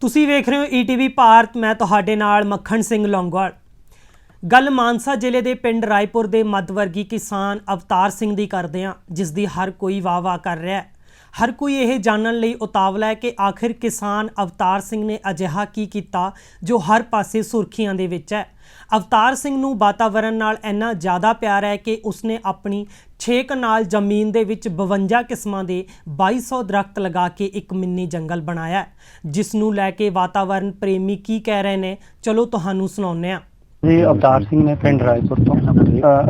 ਤੁਸੀਂ ਵੇਖ ਰਹੇ ਹੋ ਈਟੀਵੀ ਭਾਰਤ, ਮੈਂ ਤੁਹਾਡੇ ਨਾਲ ਮੱਖਣ ਸਿੰਘ ਲੌਂਗਵਾਲ। ਗੱਲ ਮਾਨਸਾ ਜ਼ਿਲ੍ਹੇ ਦੇ ਪਿੰਡ ਰਾਏਪੁਰ ਦੇ ਮੱਧਵਰਗੀ ਕਿਸਾਨ ਅਵਤਾਰ ਸਿੰਘ ਦੀ ਕਰਦੇ ਹਾਂ, ਜਿਸ ਦੀ ਹਰ ਕੋਈ ਵਾਹ-ਵਾਹ ਕਰ ਰਿਹਾ ਹੈ। ਹਰ ਕੋਈ ਇਹ ਜਾਣਨ ਲਈ ਉਤਾਵਲਾ ਹੈ ਕਿ ਆਖਿਰ ਕਿਸਾਨ ਅਵਤਾਰ ਸਿੰਘ ਨੇ ਅਜਿਹਾ ਕੀ ਕੀਤਾ ਜੋ ਹਰ ਪਾਸੇ ਸੁਰਖੀਆਂ ਦੇ ਵਿੱਚ ਹੈ। ਅਵਤਾਰ ਸਿੰਘ ਨੂੰ ਵਾਤਾਵਰਣ ਨਾਲ ਇੰਨਾ ਜ਼ਿਆਦਾ ਪਿਆਰ ਹੈ ਕਿ ਉਸਨੇ ਆਪਣੀ 6 ਕਨਾਲ ਜ਼ਮੀਨ ਦੇ ਵਿੱਚ 52 ਕਿਸਮਾਂ ਦੇ 2200 ਦਰਖਤ ਲਗਾ ਕੇ ਇੱਕ ਮਿੰਨੀ ਜੰਗਲ ਬਣਾਇਆ ਜਿਸ ਨੂੰ ਲੈ ਕੇ ਵਾਤਾਵਰਣ ਪ੍ਰੇਮੀ ਕੀ ਕਹਿ ਰਹੇ ਨੇ, ਚਲੋ ਤੁਹਾਨੂੰ ਸੁਣਾਉਂਦੇ ਹਾਂ। ਜੀ, ਅਵਤਾਰ ਸਿੰਘ ਨੇ ਪਿੰਡ ਰਾਏਪੁਰ ਤੋਂ।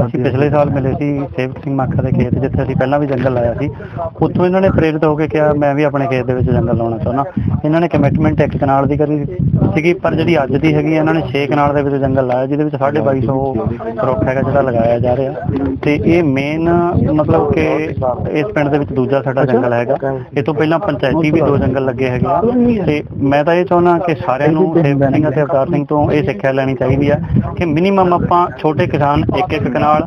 ਅਸੀਂ ਪਿਛਲੇ ਸਾਲ ਮਿਲੇ ਸੀ ਸੇਵਕ ਸਿੰਘ ਮਾਖਾ ਦੇ ਖੇਤ, ਜਿੱਥੇ ਅਸੀਂ ਪਹਿਲਾਂ ਵੀ ਜੰਗਲ ਲਾਇਆ ਸੀ। ਉੱਥੋਂ ਇਹਨਾਂ ਨੇ ਪ੍ਰੇਰਿਤ ਹੋ ਕੇ ਕਿਹਾ, ਮੈਂ ਵੀ ਆਪਣੇ ਖੇਤ ਦੇ ਵਿੱਚ ਜੰਗਲ ਲਾਉਣਾ ਚਾਹੁੰਦਾ। ਇਹਨਾਂ ਨੇ ਕਮਿਟਮੈਂਟ ਇੱਕ ਕਨਾਲ ਦੀ ਕਰੀ ਸੀਗੀ, ਪਰ ਜਿਹੜੀ ਅੱਜ ਦੀ ਹੈਗੀ ਇਹਨਾਂ ਨੇ 6 ਕਨਾਲ ਦੇ ਵਿੱਚ ਜੰਗਲ ਲਾਇਆ, ਜਿਹਦੇ ਵਿੱਚ 2250 ਰੁੱਖ ਹੈਗਾ ਜਿਹੜਾ ਲਗਾਇਆ ਜਾ ਰਿਹਾ। ਤੇ ਇਹ ਮੇਨ ਮਤਲਬ ਕਿ ਇਸ ਪਿੰਡ ਦੇ ਵਿੱਚ ਦੂਜਾ ਸਾਡਾ ਜੰਗਲ ਹੈਗਾ। ਇਹ ਤੋਂ ਪਹਿਲਾਂ ਪੰਚਾਇਤੀ ਵੀ ਦੋ ਜੰਗਲ ਲੱਗੇ ਹੈਗੇ ਆ। ਤੇ ਮੈਂ ਤਾਂ ਇਹ ਚਾਹੁੰਦਾ ਕਿ ਸਾਰਿਆਂ ਨੂੰ ਸੇਵਕ ਸਿੰਘ ਅਤੇ ਅਵਤਾਰ ਸਿੰਘ ਤੋਂ ਇਹ ਸਿੱਖਿਆ ਲੈਣੀ ਚਾਹੀਦੀ ਹੈ ਕਿ ਮਿਨੀਮਮ ਆਪਾਂ ਛੋਟੇ ਕਿਸਾਨ ਇੱਕ ਇੱਕ ਕਨਾਲ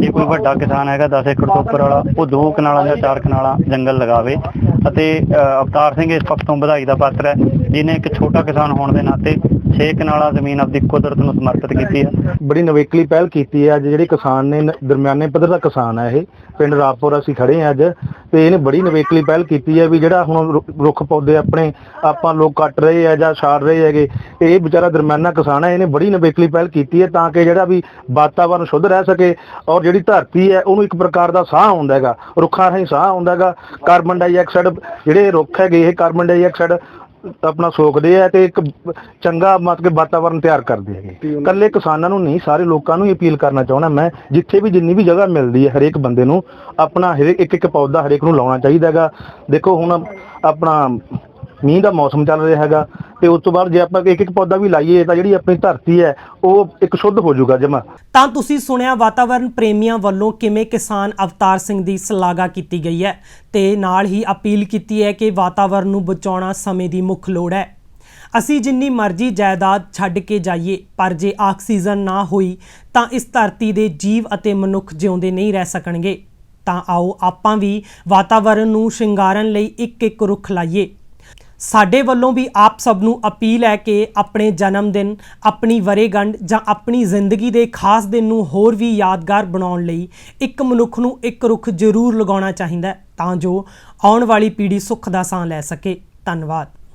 ਜੇ ਕੋਈ ਵੱਡਾ ਕਿਸਾਨ ਹੈਗਾ 10 ਏਕੜ ਤੋਂ ਉੱਪਰ ਵਾਲਾ ਉਹ ਦੋ ਕਨਾਲਾਂ ਜਾਂ ਚਾਰ ਕਨਾਲਾਂ ਜੰਗਲ ਲਗਾਵੇ ਅਤੇ ਅ, ਅਵਤਾਰ ਸਿੰਘ ਇਸ ਪੱਖ ਤੋਂ ਵਧਾਈ ਦਾ ਪਾਤਰ ਹੈ ਜਿਨੇ ਇੱਕ ਛੋਟਾ ਕਿਸਾਨ ਹੋਣ ਦੇ ਨਾਤੇ 6 ਕਨਾਲਾਂ ਜ਼ਮੀਨ ਆਪਦੀ ਕੁਦਰਤ ਨੂੰ ਸਮਰਪਿਤ ਕੀਤੀ ਹੈ। ਬੜੀ ਨਵੇਕਲੀ ਪਹਿਲ ਕੀਤੀ ਹੈ। ਅੱਜ ਜਿਹੜੇ ਕਿਸਾਨ ਨੇ, ਨ- ਦਰਮਿਆਨੇ ਪੱਧਰ ਦਾ ਕਿਸਾਨ ਹੈ ਇਹ, ਪਿੰਡ ਰਾਪੁਰ ਅਸੀਂ ਖੜੇ ਹਾਂ ਅੱਜ ਤੇ ਇਹਨੇ ਬੜੀ ਨਵੇਕਲੀ ਪਹਿਲ ਕੀਤੀ ਹੈ ਵੀ ਜਿਹੜਾ ਹੁਣ ਰੁ- ਰੁੱਖ ਪੌਦੇ ਆਪਣੇ ਆਪਾਂ ਲੋਕ ਕੱਟ ਰਹੇ ਆ ਜਾਂ ਛਾੜ ਰਹੇ ਹੈਗੇ, ਇਹ ਵਿਚਾਰਾ ਦਰਮਿਆਨਾ ਕਿਸਾਨ ਹੈ, ਇਹਨੇ ਬੜੀ ਨਵੇਕਲੀ ਪਹਿਲ ਕੀਤੀ ਹੈ ਤਾਂ ਕਿ ਜਿਹੜਾ ਵੀ ਵਾਤਾਵਰਨ ਸ਼ੁੱਧ ਰਹਿ ਸਕੇ ਔਰ ਜਿਹੜੀ ਧਰਤੀ ਹੈ ਉਹਨੂੰ ਇੱਕ ਪ੍ਰਕਾਰ ਦਾ ਸਾਹ ਆਉਂਦਾ ਹੈਗਾ, ਰੁੱਖਾਂ ਰਾਹੀਂ ਸਾਹ ਆਉਂਦਾ ਹੈਗਾ। ਕਾਰਬਨ ਡਾਈਆਕਸਾਈਡ ਜਿਹੜੇ ਰੁੱਖ ਹੈਗੇ, ਇਹ ਕਾਰਬਨ ਡਾਈਆਕਸਾਈਡ ਆਪਣਾ ਸੋਖਦੇ ਆ ਤੇ ਇੱਕ ਚੰਗਾ ਮਤਲਬ ਕਿ ਵਾਤਾਵਰਨ ਤਿਆਰ ਕਰਦੇ ਹੈਗੇ। ਇਕੱਲੇ ਕਿਸਾਨਾਂ ਨੂੰ ਨਹੀਂ ਸਾਰੇ ਲੋਕਾਂ ਨੂੰ ਹੀ ਅਪੀਲ ਕਰਨਾ ਚਾਹੁੰਦਾ ਮੈਂ ਜਿੱਥੇ ਵੀ ਜਿੰਨੀ ਵੀ ਜਗ੍ਹਾ ਮਿਲਦੀ ਹੈ ਹਰੇਕ ਬੰਦੇ ਨੂੰ ਆਪਣਾ ਹਰੇਕ ਇੱਕ ਇੱਕ ਪੌਦਾ ਹਰੇਕ ਨੂੰ ਲਾਉਣਾ ਚਾਹੀਦਾ ਹੈਗਾ। ਦੇਖੋ ਹੁਣ ਆਪਣਾ ਮੀਂਹ ਦਾ ਮੌਸਮ ਚੱਲ ਰਿਹਾ ਹੈਗਾ ਤੇ ਉਸ ਤੋਂ ਬਾਅਦ ਜੇ ਆਪਾਂ ਇੱਕ ਇੱਕ ਪੌਦਾ ਵੀ ਲਾਈਏ ਤਾਂ ਜਿਹੜੀ ਆਪਣੀ ਧਰਤੀ ਹੈ, ਉਹ ਇੱਕ ਸ਼ੁੱਧ ਹੋ ਜਾਊਗਾ ਜਮਾ। ਤਾਂ ਤੁਸੀਂ ਸੁਣਿਆ ਵਾਤਾਵਰਣ ਪ੍ਰੇਮੀਆਂ ਵੱਲੋਂ ਕਿਵੇਂ ਕਿਸਾਨ ਅਵਤਾਰ ਸਿੰਘ ਦੀ ਸ਼ਲਾਘਾ ਕੀਤੀ ਗਈ ਹੈ ਤੇ ਨਾਲ ਹੀ ਅਪੀਲ ਕੀਤੀ ਹੈ ਕਿ ਵਾਤਾਵਰਣ ਨੂੰ ਬਚਾਉਣਾ ਸਮੇਂ ਦੀ ਮੁੱਖ ਲੋੜ ਹੈ। ਅਸੀਂ ਜਿੰਨੀ ਮਰਜ਼ੀ ਜਾਇਦਾਦ ਛੱਡ ਕੇ ਜਾਈਏ, ਪਰ ਜੇ ਆਕਸੀਜਨ ਨਾ ਹੋਈ ਤਾਂ ਇਸ ਧਰਤੀ ਦੇ ਜੀਵ ਅਤੇ ਮਨੁੱਖ ਜਿਉਂਦੇ ਨਹੀਂ ਰਹਿ ਸਕਣਗੇ। ਤਾਂ ਆਓ ਆਪਾਂ ਵੀ ਵਾਤਾਵਰਣ ਨੂੰ ਸ਼ਿੰਗਾਰਨ ਲਈ ਇੱਕ ਇੱਕ ਰੁੱਖ ਲਾਈਏ। ਸਾਡੇ ਵੱਲੋਂ ਵੀ ਆਪ ਸਭ ਨੂੰ ਅਪੀਲ ਹੈ ਕਿ ਆਪਣੇ ਜਨਮ ਦਿਨ, ਆਪਣੀ ਵਰੇਗੰਢ ਜਾਂ ਆਪਣੀ ਜ਼ਿੰਦਗੀ ਦੇ ਖਾਸ ਦਿਨ ਨੂੰ ਹੋਰ ਵੀ ਯਾਦਗਾਰ ਬਣਾਉਣ ਲਈ ਇੱਕ ਮਨੁੱਖ ਨੂੰ ਇੱਕ ਰੁੱਖ ਜ਼ਰੂਰ ਲਗਾਉਣਾ ਚਾਹੀਦਾ ਹੈ ਤਾਂ ਜੋ ਆਉਣ ਵਾਲੀ ਪੀੜ੍ਹੀ ਸੁੱਖ ਦਾ ਸਾਹ ਲੈ ਸਕੇ। ਧੰਨਵਾਦ।